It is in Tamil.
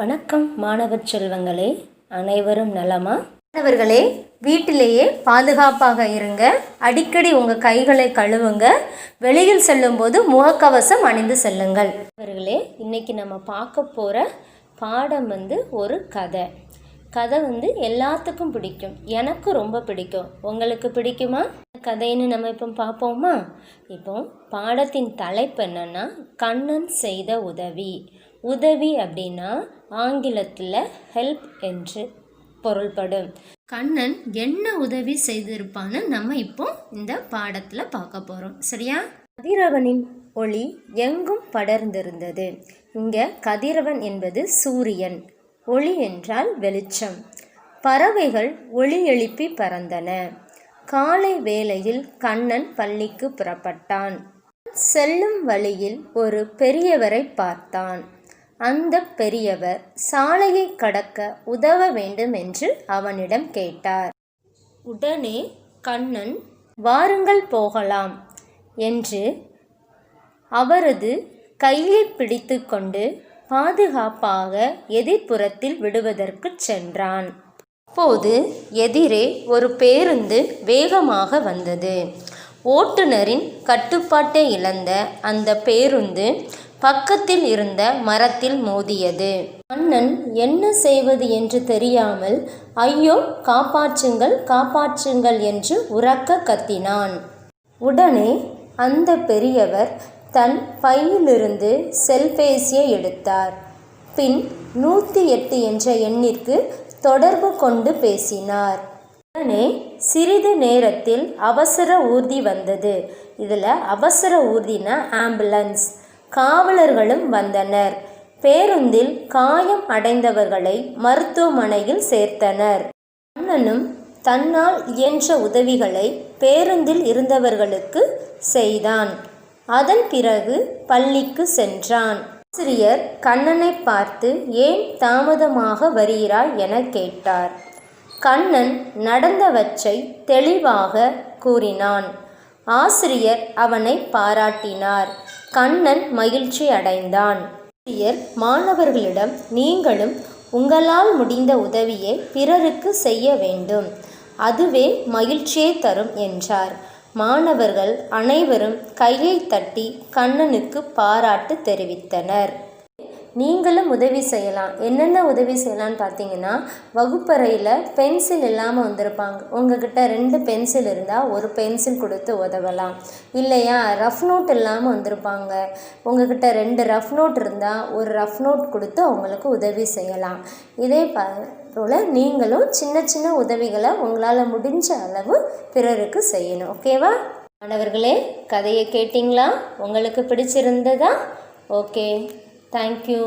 வணக்கம் மாணவர் செல்வங்களே. அனைவரும் நலமா? மாணவர்களே வீட்டிலேயே பாதுகாப்பாக இருங்க. அடிக்கடி உங்கள் கைகளை கழுவுங்க. வெளியில் செல்லும்போது முகக்கவசம் அணிந்து செல்லுங்கள். மாணவர்களே இன்னைக்கு நம்ம பார்க்க போகிற பாடம் வந்து ஒரு கதை. கதை வந்து எல்லாத்துக்கும் பிடிக்கும். எனக்கு ரொம்ப பிடிக்கும். உங்களுக்கு பிடிக்குமா? கதைன்னு நம்ம இப்போ பார்ப்போமா? இப்போ பாடத்தின் தலைப்பு என்னென்னா கண்ணன் செய்த உதவி. உதவி அப்படின்னா ஆங்கிலத்தில் ஹெல்ப் என்று பொருள்படும். கண்ணன் என்ன உதவி செய்திருப்பான்னு நம்ம இப்போ இந்த பாடத்தில் பார்க்க போகிறோம் சரியா? கதிரவனின் ஒளி எங்கும் படர்ந்திருந்தது. இங்கே கதிரவன் என்பது சூரியன். ஒளி என்றால் வெளிச்சம். பறவைகள் ஒளி எழுப்பி பறந்தன. காலை வேளையில் கண்ணன் பள்ளிக்கு புறப்பட்டான். செல்லும் வழியில் ஒரு பெரியவரை பார்த்தான். அந்த பெரியவர் சாலையை கடக்க உதவ வேண்டும் என்று அவனிடம் கேட்டார். உடனே கண்ணன் வாருங்கள் போகலாம் என்று அவரது கையை பிடித்துக்கொண்டு பாதுகாப்பாக எதிர்ப்புறத்தில் விடுவதற்கு சென்றான். அப்போது எதிரே ஒரு பேருந்து வேகமாக வந்தது. ஓட்டுநரின் கட்டுப்பாட்டை இழந்த அந்த பேருந்து பக்கத்தில் இருந்த மரத்தில் மோதியது. அண்ணன் என்ன செய்வது என்று தெரியாமல் ஐயோ காப்பாற்றுங்கள் காப்பாற்றுங்கள் என்று உறக்க கத்தினான். உடனே அந்த பெரியவர் தன் பையிலிருந்து செல்பேசியை எடுத்தார். பின் நூற்றி எட்டு என்ற எண்ணிற்கு தொடர்பு கொண்டு பேசினார். உடனே சிறிது நேரத்தில் அவசர ஊர்தி வந்தது. இதில் அவசர ஊர்தினா ஆம்புலன்ஸ். காவலர்களும் வந்தனர். பேருந்தில் காயம் அடைந்தவர்களை மருத்துவமனையில் சேர்த்தனர். அண்ணனும் தன்னால் இயன்ற உதவிகளை பேருந்தில் இருந்தவர்களுக்கு செய்தான். அதன் பிறகு பள்ளிக்கு சென்றான். ஆசிரியர் கண்ணனை பார்த்து ஏன் தாமதமாக வருகிறாய் என கேட்டார். கண்ணன் நடந்தவற்றை தெளிவாக கூறினான். ஆசிரியர் அவனை பாராட்டினார். கண்ணன் மகிழ்ச்சி அடைந்தான். ஆசிரியர் மாணவர்களிடம் நீங்களும் உங்களால் முடிந்த உதவியை பிறருக்கு செய்ய வேண்டும். அதுவே மகிழ்ச்சியை தரும் என்றார். மாணவர்கள் அனைவரும் கையை தட்டி கண்ணனுக்கு பாராட்டு தெரிவித்தனர். நீங்களும் உதவி செய்யலாம். என்னென்ன உதவி செய்யலாம்னு பார்த்தீங்கன்னா வகுப்பறையில் பென்சில் இல்லாமல் வந்திருப்பாங்க. உங்ககிட்ட ரெண்டு பென்சில் இருந்தால் ஒரு பென்சில் கொடுத்து உதவலாம். இல்லையா? ரஃப் நோட் இல்லாமல் வந்திருப்பாங்க. உங்ககிட்ட ரெண்டு ரஃப் நோட் இருந்தால் ஒரு ரஃப் நோட் கொடுத்து அவங்களுக்கு உதவி செய்யலாம். இதே ப போல் நீங்களும் சின்ன சின்ன உதவிகளை உங்களால் முடிஞ்ச அளவு பிறருக்கு செய்யணும். ஓகேவா? மாணவர்களே கதையை கேட்டிங்களா? உங்களுக்கு பிடிச்சிருந்ததா? ஓகே. Thank you